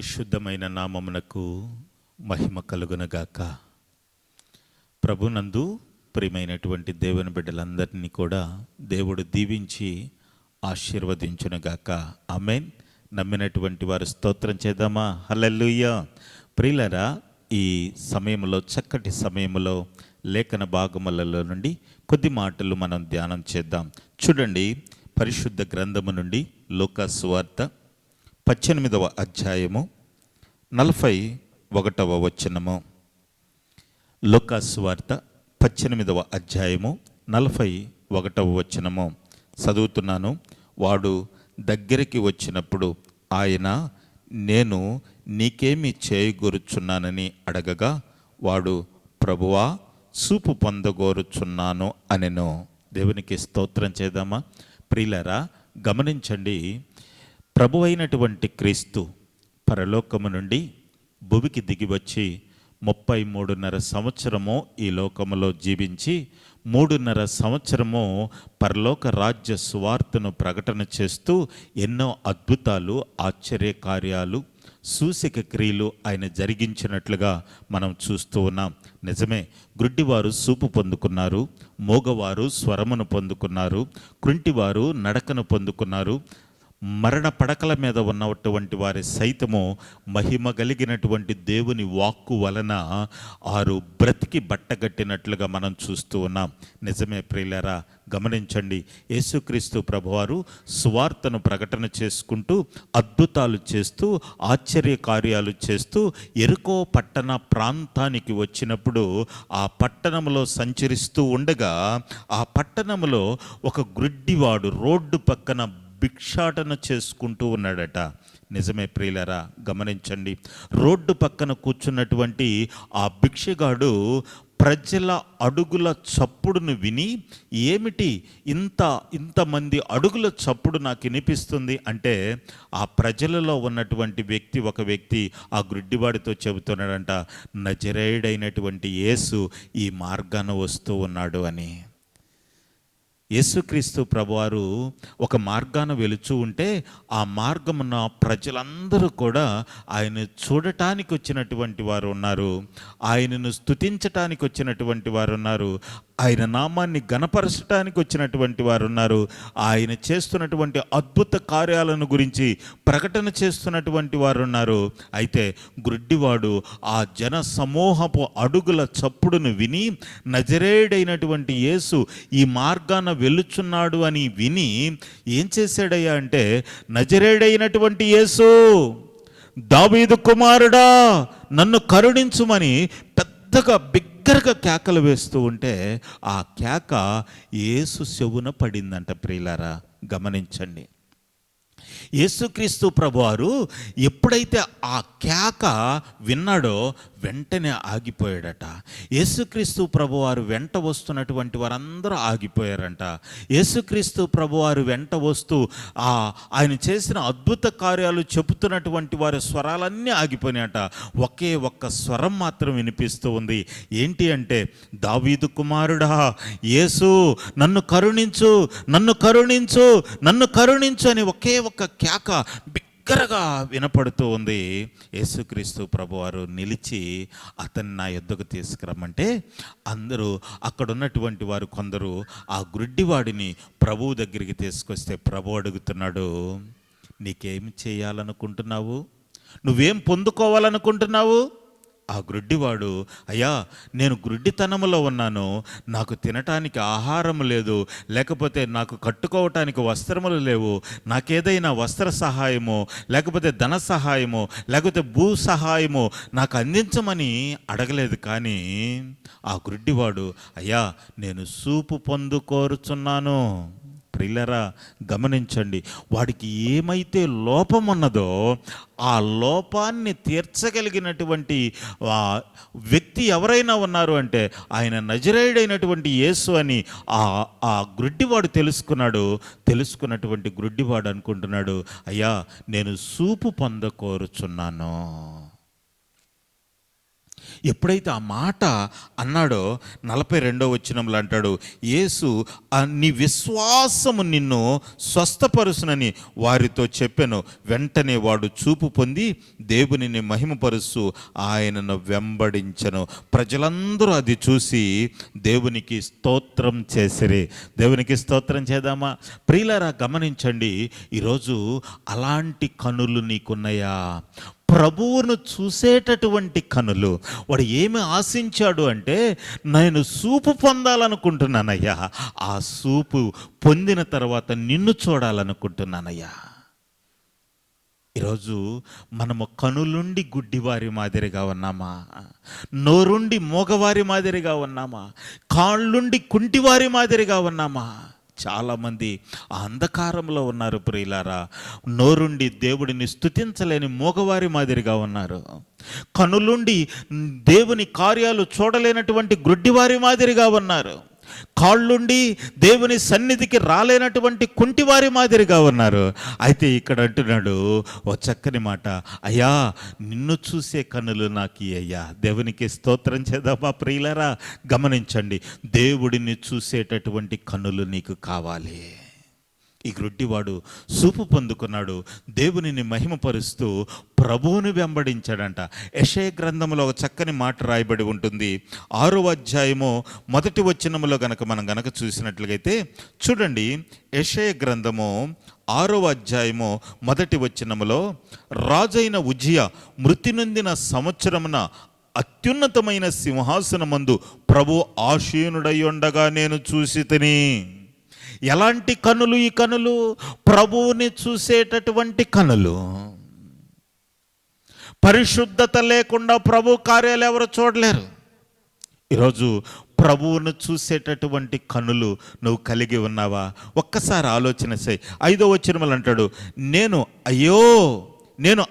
పరిశుద్ధమైన నామమునకు మహిమ కలుగునగాక. ప్రభునందు ప్రియమైనటువంటి దేవుని బిడ్డలందరినీ కూడా దేవుడు దీవించి ఆశీర్వదించునుగాక. ఆమెన్. నమ్మినటువంటి వారు స్తోత్రం చేద్దామా? హలెల్లుయ్య ప్రియులరా ఈ సమయంలో చక్కటి సమయంలో లేఖన భాగములలో నుండి కొద్ది మాటలు మనం ధ్యానం చేద్దాం. చూడండి పరిశుద్ధ గ్రంథము నుండి లోకస్వార్థ వార్త పద్దెనిమిదవ అధ్యాయము నలభై ఒకటవ వచనము. లోకాస్ వార్త పద్దెనిమిదవ అధ్యాయము నలభై ఒకటవ వచనము. చదువుతున్నాను వాడు దగ్గరికి వచ్చినప్పుడు ఆయన నేను నీకేమి చేయగోరుచున్నానని అడగగా వాడు ప్రభువా చూపు పొందగోరుచున్నాను అనెను. దేవునికి స్తోత్రం చేద్దామా? ప్రియులరా గమనించండి ప్రభు అయినటువంటి క్రీస్తు పరలోకము నుండి భూమికి దిగివచ్చి ముప్పై మూడున్నర సంవత్సరము ఈ లోకములో జీవించి మూడున్నర సంవత్సరము పరలోక రాజ్య సువార్తను ప్రకటన చేస్తూ ఎన్నో అద్భుతాలు ఆశ్చర్య కార్యాలు సూసిక క్రియలు ఆయన జరిగించినట్లుగా మనం చూస్తూ ఉన్నాం. నిజమే గుడ్డివారు సూపు పొందుకున్నారు మోగవారు స్వరమును పొందుకున్నారు కృంటివారు నడకను పొందుకున్నారు మరణ పడకల మీద ఉన్నటువంటి వారి సైతము మహిమ కలిగినటువంటి దేవుని వాక్కు వలన ఆరు బ్రతికి బట్టగట్టినట్లుగా మనం చూస్తూ ఉన్నాం. నిజమే ప్రియులరా గమనించండి. యేసుక్రీస్తు ప్రభువారు సువార్తను ప్రకటన చేసుకుంటూ అద్భుతాలు చేస్తూ ఆశ్చర్య కార్యాలు చేస్తూ ఎరుకో పట్టణ ప్రాంతానికి వచ్చినప్పుడు ఆ పట్టణంలో సంచరిస్తూ ఉండగా ఆ పట్టణంలో ఒక గ్రుడ్డివాడు రోడ్డు పక్కన భిక్షాటన చేసుకుంటూ ఉన్నాడట. నిజమే ప్రియులరా గమనించండి. రోడ్డు పక్కన కూర్చున్నటువంటి ఆ భిక్షగాడు ప్రజల అడుగుల చప్పుడును విని ఏమిటి ఇంత ఇంతమంది అడుగుల చప్పుడు నాకు వినిపిస్తుంది? అంటే ఆ ప్రజలలో ఉన్నటువంటి వ్యక్తి ఒక వ్యక్తి ఆ గుడ్డివాడితో చెబుతున్నాడంట నజరేయుడైనటువంటి యేసు ఈ మార్గాన వస్తూ ఉన్నాడు అని. యేసుక్రీస్తు ప్రభువారు ఒక మార్గాన వెలుచూ ఉంటే ఆ మార్గమున ప్రజలందరూ కూడా ఆయన చూడటానికి వచ్చినటువంటి వారు ఉన్నారు. ఆయనను స్తుతించటానికి వచ్చినటువంటి వారు ఉన్నారు. ఆయన నామాన్ని గణపరచటానికి వచ్చినటువంటి వారు ఉన్నారు. ఆయన చేస్తున్నటువంటి అద్భుత కార్యాలను గురించి ప్రకటన చేస్తున్నటువంటి వారు ఉన్నారు. అయితే గుడ్డివాడు ఆ జన సమూహపు అడుగుల చప్పుడును విని నజరేడైనటువంటి యేసు ఈ మార్గాన వెలుచున్నాడు అని విని ఏం చేశాడయ్యా అంటే నజరేడైనటువంటి యేసు దావీదు కుమారుడా నన్ను కరుణించుమని పెద్దగా బిగ్ బిగ్గరగా కేకలు వేస్తూ ఉంటే ఆ కేక ఏసు చెవున పడిందంట ప్రియులారా గమనించండి. యేసుక్రీస్తు ప్రభువారు ఎప్పుడైతే ఆ కేక విన్నాడో వెంటనే ఆగిపోయాడట. యేసుక్రీస్తు ప్రభువారు వెంట వస్తున్నటువంటి వారందరూ ఆగిపోయారంట. యేసుక్రీస్తు ప్రభువారు వెంట వస్తూ ఆ ఆయన చేసిన అద్భుత కార్యాలు చెబుతున్నటువంటి వారి స్వరాలన్నీ ఆగిపోయినాయట. ఒకే ఒక్క స్వరం మాత్రం వినిపిస్తూ ఉంది. ఏంటి అంటే దావీదు కుమారుడా యేసు నన్ను కరుణించు నన్ను కరుణించు నన్ను కరుణించు అని ఒకే ఒక్క కేక దగ్గరగా వినపడుతూ ఉంది. యేసుక్రీస్తు ప్రభువారు నిలిచి అతన్ని నా యుద్ధకు తీసుకురమ్మంటే అందరూ అక్కడ ఉన్నటువంటి వారు కొందరు ఆ గుడ్డివాడిని ప్రభువు దగ్గరికి తీసుకొస్తే ప్రభు అడుగుతున్నాడు నీకేం చేయాలనుకుంటున్నావు? నువ్వేం పొందుకోవాలనుకుంటున్నావు? ఆ గ్రుడ్డివాడు అయ్యా నేను గ్రుడ్డితనములో ఉన్నాను నాకు తినటానికి ఆహారం లేదు లేకపోతే నాకు కట్టుకోవటానికి వస్త్రములు లేవు నాకేదైనా వస్త్ర సహాయము లేకపోతే ధన సహాయము లేకపోతే భూ సహాయము నాకు అందించమని అడగలేదు కానీ ఆ గ్రుడ్డివాడు అయ్యా నేను సూపు పొందుకోరుచున్నాను ప్రిల్లరా గమనించండి. వాడికి ఏమైతే లోపం ఉన్నదో ఆ లోపాన్ని తీర్చగలిగినటువంటి వ్యక్తి ఎవరైనా ఉన్నారు అంటే ఆయన నజరేయుడైనటువంటి యేసు అని ఆ ఆ గ్రుడ్డివాడు తెలుసుకున్నాడు. తెలుసుకున్నటువంటి గ్రుడ్డివాడు అనుకుంటున్నాడు అయ్యా నేను సూపు పొందకోరుచున్నాను ఎప్పుడైతే ఆ మాట అన్నాడో నలభై రెండో వచ్చినంలో అంటాడు యేసు నీ విశ్వాసము నిన్ను స్వస్థపరుసునని వారితో చెప్పాను. వెంటనే వాడు చూపు పొంది దేవునిని మహిమపరుస్తూ ఆయనను వెంబడించను. ప్రజలందరూ అది చూసి దేవునికి స్తోత్రం చేసిరి. దేవునికి స్తోత్రం చేద్దామా? ప్రియులారా గమనించండి ఈరోజు అలాంటి కనులు నీకున్నాయా? ప్రభువును చూసేటటువంటి కనులు వాడు ఏమి ఆశించాడు అంటే నేను సూపు పొందాలనుకుంటున్నానయ్యా. ఆ సూపు పొందిన తర్వాత నిన్ను చూడాలనుకుంటున్నానయ్యా. ఈరోజు మనము కనులుండి గుడ్డివారి మాదిరిగా ఉన్నామా? నోరుండి మూగవారి మాదిరిగా ఉన్నామా? కాళ్ళుండి కుంటివారి మాదిరిగా ఉన్నామా? చాలామంది ఆ అంధకారంలో ఉన్నారు ప్రియులారా. నోరుండి దేవుడిని స్తుతించలేని మూగవారి మాదిరిగా ఉన్నారు. కనులుండి దేవుని కార్యాలు చూడలేనటువంటి గ్రుడ్డివారి మాదిరిగా ఉన్నారు. కాళ్ళుండి దేవుని సన్నిధికి రాలేనటువంటి కుంటివారి మాదిరిగా ఉన్నారు. అయితే ఇక్కడ అంటున్నాడు ఓ చక్కని మాట. అయ్యా నిన్ను చూసే కన్నులు నాకు అయ్యా. దేవునికి స్తోత్రం చేద్దామా ప్రియులరా? గమనించండి దేవుడిని చూసేటటువంటి కన్నులు నీకు కావాలి. ఈ గ్రుడ్డివాడు సూపు పొందుకున్నాడు. దేవునిని మహిమపరుస్తూ ప్రభువుని వెంబడించాడంట. యషయ గ్రంథంలో ఒక చక్కని మాట రాయబడి ఉంటుంది. ఆరో అధ్యాయము మొదటి వచనములో గనక మనం గనక చూసినట్లయితే చూడండి యషయ గ్రంథము ఆరో అధ్యాయము మొదటి వచనములో రాజైన ఉజ్జియ మృతి నొందిన సంవత్సరమున అత్యున్నతమైన సింహాసనమందు ప్రభు ఆశీనుడై ఉండగా నేను చూసి తిని. ఎలాంటి కనులు ఈ కనులు? ప్రభువుని చూసేటటువంటి కనులు. పరిశుద్ధత లేకుండా ప్రభు కార్యాలు ఎవరు చూడలేరు. ఈరోజు ప్రభువును చూసేటటువంటి కనులు నువ్వు కలిగి ఉన్నావా? ఒక్కసారి ఆలోచన చేయి. ఐదో వచ్చినమలు అంటాడు నేను అయ్యో నేను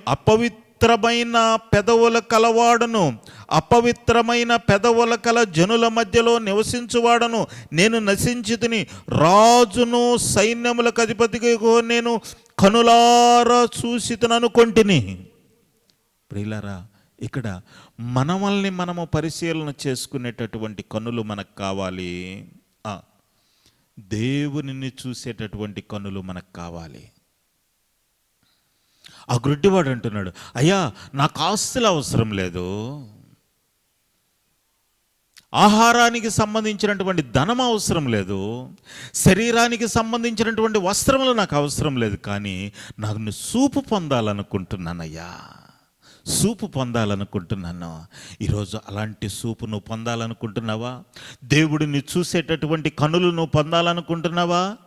పవిత్రమైన పెదవుల కలవాడను అపవిత్రమైన పెదవుల కల జనుల మధ్యలో నివసించువాడను. నేను నశించితిని రాజును సైన్యములకు అధిపతికి నేను కనులారా చూసితననుకొంటిని ప్రియులరా ఇక్కడ మనమల్ని మనము పరిశీలన చేసుకునేటటువంటి కనులు మనకు కావాలి. దేవునిని చూసేటటువంటి కనులు మనకు కావాలి. ఆ గ్రుడ్డివాడు అంటున్నాడు అయ్యా నాకు ఆస్తులు అవసరం లేదు. ఆహారానికి సంబంధించినటువంటి ధనం అవసరం లేదు. శరీరానికి సంబంధించినటువంటి వస్త్రములు నాకు అవసరం లేదు కానీ నాకు సూపు పొందాలనుకుంటున్నానయ్యా. సూపు పొందాలనుకుంటున్నాను. ఈరోజు అలాంటి సూపు నువ్వు పొందాలనుకుంటున్నావా? దేవుడిని చూసేటటువంటి కనులు నువ్వు పొందాలనుకుంటున్నావా?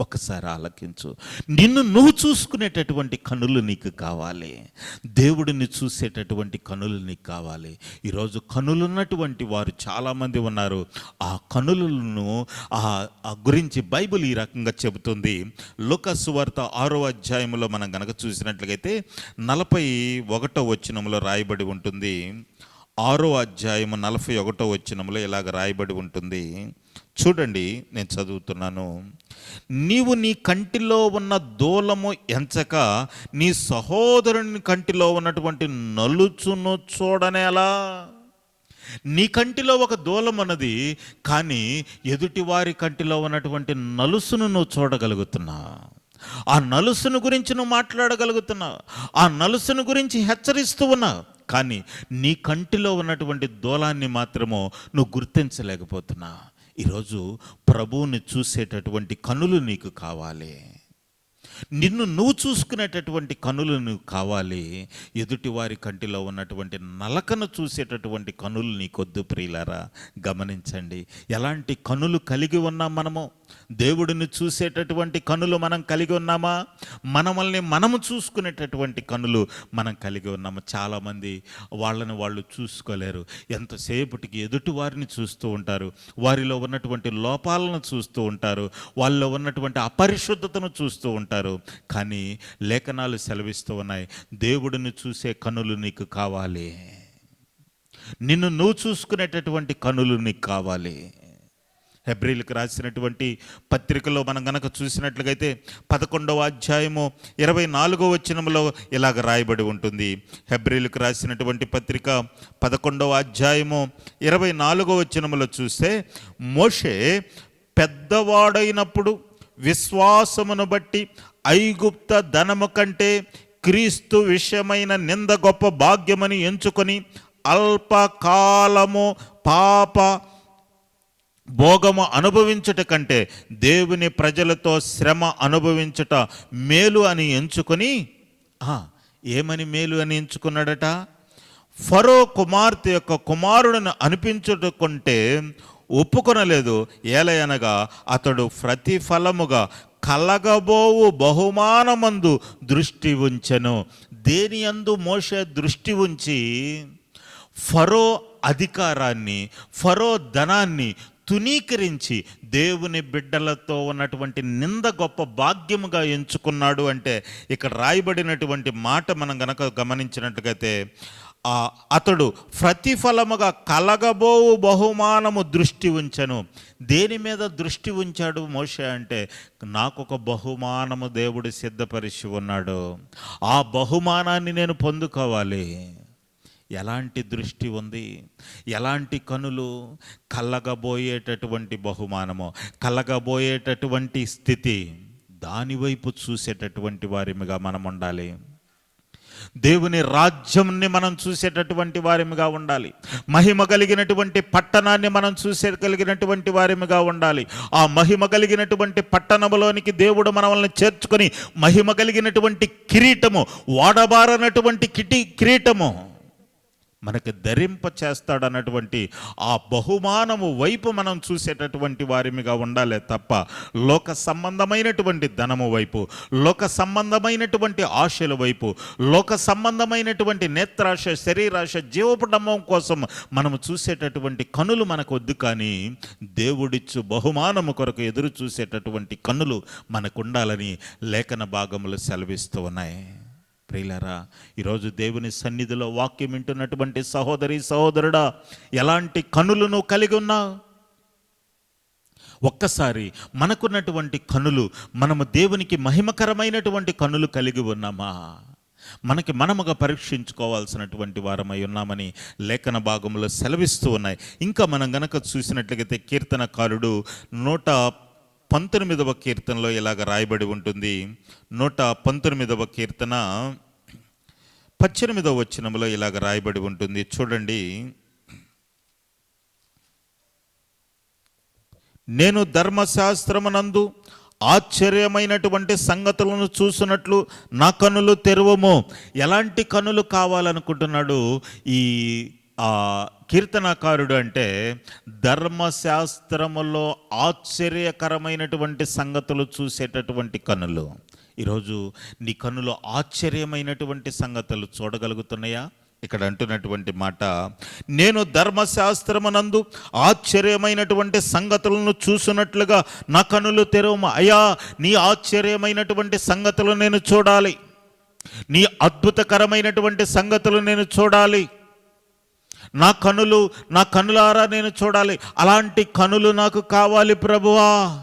ఒకసారి ఆలకించు. నిన్ను నువ్వు చూసుకునేటటువంటి కనులు నీకు కావాలి. దేవుడిని చూసేటటువంటి కనులు నీకు కావాలి. ఈరోజు కనులున్నటువంటి వారు చాలామంది ఉన్నారు. ఆ కనులను ఆ ఆ గురించి బైబిల్ ఈ రకంగా చెబుతుంది. లుకస్ వార్త ఆరో అధ్యాయంలో మనం గనక చూసినట్లయితే నలభై ఒకటో వచనంలో రాయబడి ఉంటుంది. ఆరో అధ్యాయము నలభై ఒకటో వచ్చినములో ఇలాగ రాయబడి ఉంటుంది. చూడండి నేను చదువుతున్నాను. నీవు నీ కంటిలో ఉన్న దూలము ఎంచక నీ సహోదరుని కంటిలో ఉన్నటువంటి నలుచును చూడనేలా నీ కంటిలో ఒక దూలం అన్నది కానీ ఎదుటివారి కంటిలో ఉన్నటువంటి నలుసును నువ్వు చూడగలుగుతున్నావు. ఆ నలుసును గురించి నువ్వు మాట్లాడగలుగుతున్నావు ఆ నలుసును గురించి హెచ్చరిస్తూ ఉన్నావు. కానీ నీ కంటిలో ఉన్నటువంటి దూలాన్ని మాత్రమో నువ్వు గుర్తించలేకపోతున్నావు. ఈరోజు ప్రభువుని చూసేటటువంటి కనులు నీకు కావాలి. నిన్ను నువ్వు చూసుకునేటటువంటి కనులు నువ్వు కావాలి. ఎదుటివారి కంటిలో ఉన్నటువంటి నలకను చూసేటటువంటి కనులు నీకొద్దు ప్రియులారా. గమనించండి ఎలాంటి కనులు కలిగి ఉన్నాం మనము? దేవుడిని చూసేటటువంటి కనులు మనం కలిగి ఉన్నామా? మనమల్ని మనము చూసుకునేటటువంటి కనులు మనం కలిగి ఉన్నాము. చాలామంది వాళ్ళని వాళ్ళు చూసుకోలేరు. ఎంతసేపటికి ఎదుటి వారిని చూస్తూ ఉంటారు. వారిలో ఉన్నటువంటి లోపాలను చూస్తూ ఉంటారు. వాళ్ళలో ఉన్నటువంటి అపరిశుద్ధతను చూస్తూ ఉంటారు. కానీ లేఖనాలు సెలవిస్తూ ఉన్నాయి. దేవుడిని చూసే కనులు నీకు కావాలి. నిన్ను నువ్వు చూసుకునేటటువంటి కనులు నీకు కావాలి. హెబ్రిల్కి రాసినటువంటి పత్రికలో మనం గనక చూసినట్లుగైతే పదకొండవ అధ్యాయము ఇరవై నాలుగో వచనంలో ఇలాగ రాయబడి ఉంటుంది. హెబ్రిల్కి రాసినటువంటి పత్రిక పదకొండవ అధ్యాయము ఇరవై నాలుగో వచనములో చూస్తే మోషే పెద్దవాడైనప్పుడు విశ్వాసమును బట్టి ఐగుప్త ధనము కంటే క్రీస్తు విషయమైన నింద గొప్ప భాగ్యమని ఎంచుకొని అల్పకాలము పాప భోగము అనుభవించుట కంటే దేవుని ప్రజలతో శ్రమ అనుభవించుట మేలు అని ఎంచుకొని ఏమని మేలు అని ఎంచుకున్నాడట? ఫరో కుమార్తె యొక్క కుమారుడిని అనిపించుటకుంటే ఒప్పుకొనలేదు. ఏలయనగా అతడు ప్రతిఫలముగా కలగబోవు బహుమానమందు దృష్టి ఉంచెను. దేని అందు మోసే దృష్టి ఉంచి ఫరో అధికారాన్ని ఫరో ధనాన్ని తునీకరించి దేవుని బిడ్డలతో ఉన్నటువంటి నింద గొప్ప భాగ్యముగా ఎంచుకున్నాడు అంటే ఇక్కడ రాయబడినటువంటి మాట మనం గనక గమనించినట్లయితే అతడు ప్రతిఫలముగా కలగబోవు బహుమానము దృష్టి ఉంచెను. దేని మీద దృష్టి ఉంచాడు మోషే అంటే నాకు ఒక బహుమానము దేవుడు సిద్ధపరిచి ఉన్నాడు. ఆ బహుమానాన్ని నేను పొందుకోవాలి. ఎలాంటి దృష్టి ఉంది? ఎలాంటి కనులు కలగబోయేటటువంటి బహుమానము కలగబోయేటటువంటి స్థితి దానివైపు చూసేటటువంటి వారిమిగా మనం ఉండాలి. దేవుని రాజ్యంని మనం చూసేటటువంటి వారిగా ఉండాలి. మహిమ కలిగినటువంటి పట్టణాన్ని మనం చూసే కలిగినటువంటి వారిగా ఉండాలి. ఆ మహిమ కలిగినటువంటి పట్టణములోనికి దేవుడు మనల్ని చేర్చుకొని మహిమ కలిగినటువంటి కిరీటము వాడబారనటువంటి కిటి కిరీటము మనకు ధరింప చేస్తాడన్నటువంటి ఆ బహుమానము వైపు మనం చూసేటటువంటి వారిగా ఉండాలి తప్ప లోక సంబంధమైనటువంటి ధనము వైపు లోక సంబంధమైనటువంటి ఆశల వైపు లోక సంబంధమైనటువంటి నేత్రాశ శరీరాశ జీవపడమం కోసం మనము చూసేటటువంటి కనులు మనకు వద్దు కానీ దేవుడిచ్చు బహుమానము కొరకు ఎదురు చూసేటటువంటి కన్నులు మనకు ఉండాలని లేఖన భాగములు సెలవిస్తూ ఉన్నాయి. ప్రియులరా ఈరోజు దేవుని సన్నిధిలో వాక్యం వింటున్నటువంటి సహోదరి సహోదరుడా ఎలాంటి కనులను కలిగి ఉన్నావు? ఒక్కసారి మనకున్నటువంటి కనులు మనము దేవునికి మహిమకరమైనటువంటి కనులు కలిగి ఉన్నామా? మనకి మనముగా పరీక్షించుకోవాల్సినటువంటి వారమై ఉన్నామని లేఖన భాగంలో సెలవిస్తూ ఉన్నాయి. ఇంకా మనం గనక చూసినట్లయితే కీర్తనకారుడు నూట పంతొమ్మిదవ కీర్తనలో ఇలాగ రాయబడి ఉంటుంది. నూట పంతొమ్మిదవ కీర్తన పద్దెనిమిదో వచనంలో ఇలాగ రాయబడి ఉంటుంది. చూడండి. నేను ధర్మశాస్త్రమునందు ఆశ్చర్యమైనటువంటి సంగతులను చూసినట్లు నా కనులు తెరువము. ఎలాంటి కనులు కావాలనుకుంటున్నాడు? ఈ కీర్తనకారుడు అంటే ధర్మశాస్త్రములో ఆశ్చర్యకరమైనటువంటి సంగతులు చూసేటటువంటి కనులు. ఈరోజు నీ కన్నులో ఆశ్చర్యమైనటువంటి సంగతులు చూడగలుగుతున్నాయా? ఇక్కడ అంటున్నటువంటి మాట నేను ధర్మశాస్త్రమునందు ఆశ్చర్యమైనటువంటి సంగతులను చూసినట్లుగా నా కనులు తెరవము? అయ్యా నీ ఆశ్చర్యమైనటువంటి సంగతులు నేను చూడాలి. నీ అద్భుతకరమైనటువంటి సంగతులు నేను చూడాలి. నా కనులు నా కనులారా నేను చూడాలి. అలాంటి కనులు నాకు కావాలి ప్రభువా.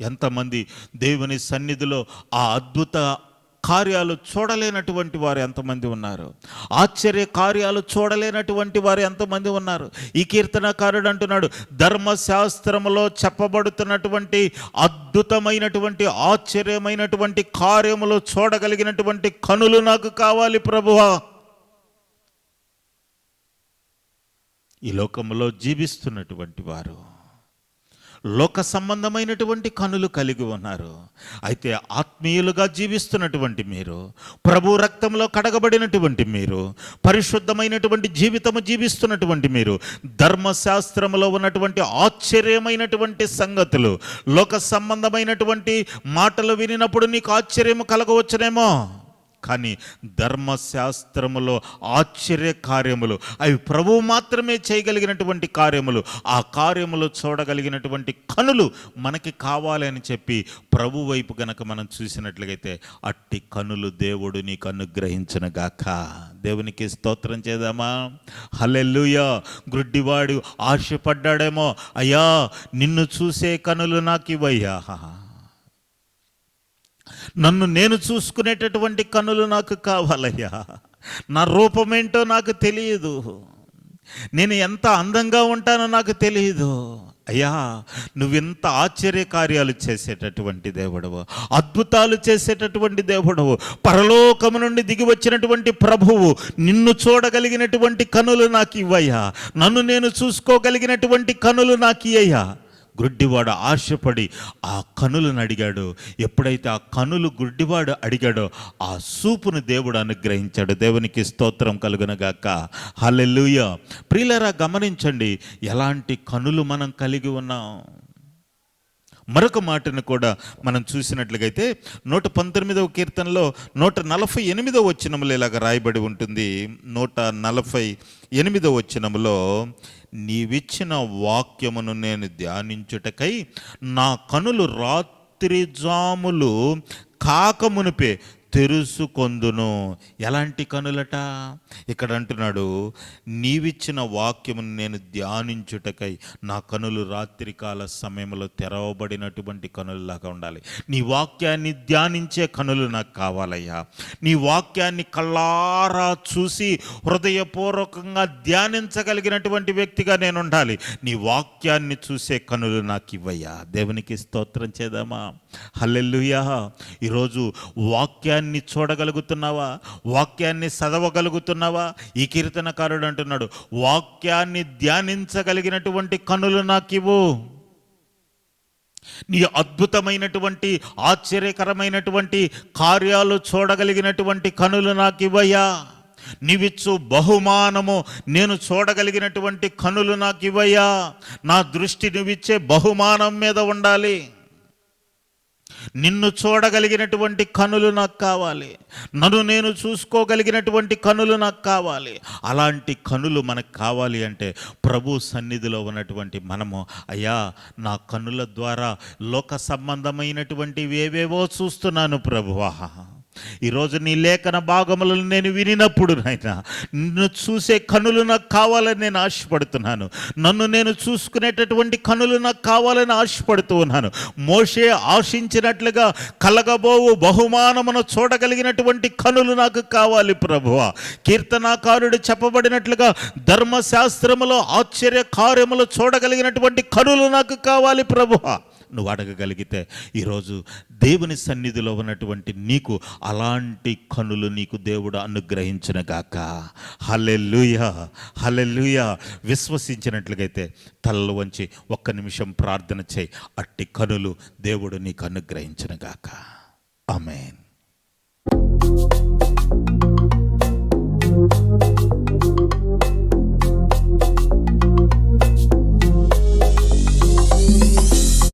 ఎంతమంది దేవుని సన్నిధిలో ఆ అద్భుత కార్యాలు చూడలేనటువంటి వారు ఎంతమంది ఉన్నారు? ఆశ్చర్య కార్యాలు చూడలేనటువంటి వారు ఎంతమంది ఉన్నారు? ఈ కీర్తనకారుడు అంటున్నాడు ధర్మశాస్త్రములో చెప్పబడుతున్నటువంటి అద్భుతమైనటువంటి ఆశ్చర్యమైనటువంటి కార్యములు చూడగలిగినటువంటి కనులు నాకు కావాలి ప్రభువా. ఈ లోకంలో జీవిస్తున్నటువంటి వారు లోక సంబంధమైనటువంటి కనులు కలిగి ఉన్నారు. అయితే ఆత్మీయులుగా జీవిస్తున్నటువంటి మీరు ప్రభు రక్తంలో కడగబడినటువంటి మీరు పరిశుద్ధమైనటువంటి జీవితము జీవిస్తున్నటువంటి మీరు ధర్మశాస్త్రములో ఉన్నటువంటి ఆశ్చర్యమైనటువంటి సంగతులు లోక సంబంధమైనటువంటి మాటలు వినినప్పుడు నీకు ఆశ్చర్యము కలగవచ్చునేమో? కానీ ధర్మశాస్త్రములో ఆశ్చర్య కార్యములు. అవి ప్రభువు మాత్రమే చేయగలిగినటువంటి కార్యములు. ఆ కార్యములు చూడగలిగినటువంటి కనులు మనకి కావాలి అని చెప్పి ప్రభు వైపు గనక మనం చూసినట్లయితే అట్టి కనులు దేవుడు నీకు అనుగ్రహించిన గాక దేవునికి స్తోత్రం చేద్దామా? హల్లెలూయా! గ్రుడ్డివాడు ఆశపడ్డాడేమో. అయ్యా నిన్ను చూసే కనులు నాకు ఇవయ్యా నన్ను నేను చూసుకునేటటువంటి కనులు నాకు కావాలయ్యా. నా రూపమేంటో నాకు తెలియదు. నేను ఎంత అందంగా ఉంటానో నాకు తెలియదు. అయ్యా నువ్వెంత ఆశ్చర్య కార్యాలు చేసేటటువంటి దేవుడవు అద్భుతాలు చేసేటటువంటి దేవుడవు పరలోకము నుండి దిగి వచ్చినటువంటి ప్రభువు నిన్ను చూడగలిగినటువంటి కనులు నాకు ఇవ్వయ్యా. నన్ను నేను చూసుకోగలిగినటువంటి కనులు నాకు ఇయ్యయ్యా. గుడ్డివాడు ఆశపడి ఆ కనులను అడిగాడు. ఎప్పుడైతే ఆ కనులు గుడ్డివాడు అడిగాడో ఆ సూపును దేవుడు అనుగ్రహించాడు. దేవునికి స్తోత్రం కలుగునగాక. హల్లెలూయా. ప్రియులరా గమనించండి ఎలాంటి కనులు మనం కలిగి ఉన్నాం? మరొక మాటను కూడా మనం చూసినట్లయితే నూట పంతొమ్మిదవ కీర్తనలో నూట నలభై ఎనిమిదవ వచ్చినములు ఇలాగ రాయబడి ఉంటుంది. నూట నలభై ఎనిమిదవ వచనములో నీవిచ్చిన వాక్యమును నేను ధ్యానించుటకై నా కనులు రాత్రి జాములు కాకమునిపే తెరుసుకొందును ఎలాంటి కనులట? ఇక్కడ అంటున్నాడు నీవిచ్చిన వాక్యమును నేను ధ్యానించుటకై నా కనులు రాత్రికాల సమయంలో తెరవబడినటువంటి కనులలాగా ఉండాలి. నీ వాక్యాన్ని ధ్యానించే కనులు నాకు కావాలయ్యా. నీ వాక్యాన్ని కళ్ళారా చూసి హృదయపూర్వకంగా ధ్యానించగలిగినటువంటి వ్యక్తిగా నేను ఉండాలి నీ వాక్యాన్ని చూసే కనులు నాకు ఇవ్వయ్యా దేవునికి స్తోత్రం చేద్దామా? హల్లెల్లుయా ఈరోజు వాక్యాన్ని చూడగలుగుతున్నావా? వాక్యాన్ని చదవగలుగుతున్నావా? ఈ కీర్తనకారుడు అంటున్నాడు వాక్యాన్ని ధ్యానించగలిగినటువంటి కనులు నాకివ్వు నీ అద్భుతమైనటువంటి ఆశ్చర్యకరమైనటువంటి కార్యాలు చూడగలిగినటువంటి కనులు నాకు ఇవ్వయ్యా. నీవిచ్చు బహుమానము నేను చూడగలిగినటువంటి కనులు నాకు ఇవ్వయా నా దృష్టి నువ్విచ్చే బహుమానం మీద ఉండాలి. నిన్ను చూడగలిగినటువంటి కనులు నాకు కావాలి. నన్ను నేను చూసుకోగలిగినటువంటి కనులు నాకు కావాలి. అలాంటి కనులు మనకు కావాలి అంటే ప్రభు సన్నిధిలో ఉన్నటువంటి మనము అయ్యా నా కనుల ద్వారా లోక సంబంధమైనటువంటివి ఏవేవో చూస్తున్నాను ప్రభువా. ఈరోజు నీ లేఖన భాగములను నేను వినినప్పుడు నాయన నిన్ను చూసే కనులు నాకు కావాలని నేను ఆశపడుతున్నాను. నన్ను నేను చూసుకునేటటువంటి కనులు నాకు కావాలని ఆశపడుతూ ఉన్నాను. మోషే ఆశించినట్లుగా కలగబోవు బహుమానమును చూడగలిగినటువంటి కనులు నాకు కావాలి ప్రభువ. కీర్తనాకారుడు చెప్పబడినట్లుగా ధర్మశాస్త్రములో ఆశ్చర్య కార్యములు చూడగలిగినటువంటి కనులు నాకు కావాలి ప్రభువ. నువ్వు అడగగలిగితే ఈరోజు దేవుని సన్నిధిలో ఉన్నటువంటి నీకు అలాంటి కనులు నీకు దేవుడు అనుగ్రహించిన గాక. Hallelujah hallelujah. విశ్వసించినట్లుగైతే తలలు వంచి ఒక్క నిమిషం ప్రార్థన చేయి. అట్టి కనులు దేవుడు నీకు అనుగ్రహించిన గాక. ఆమెన్.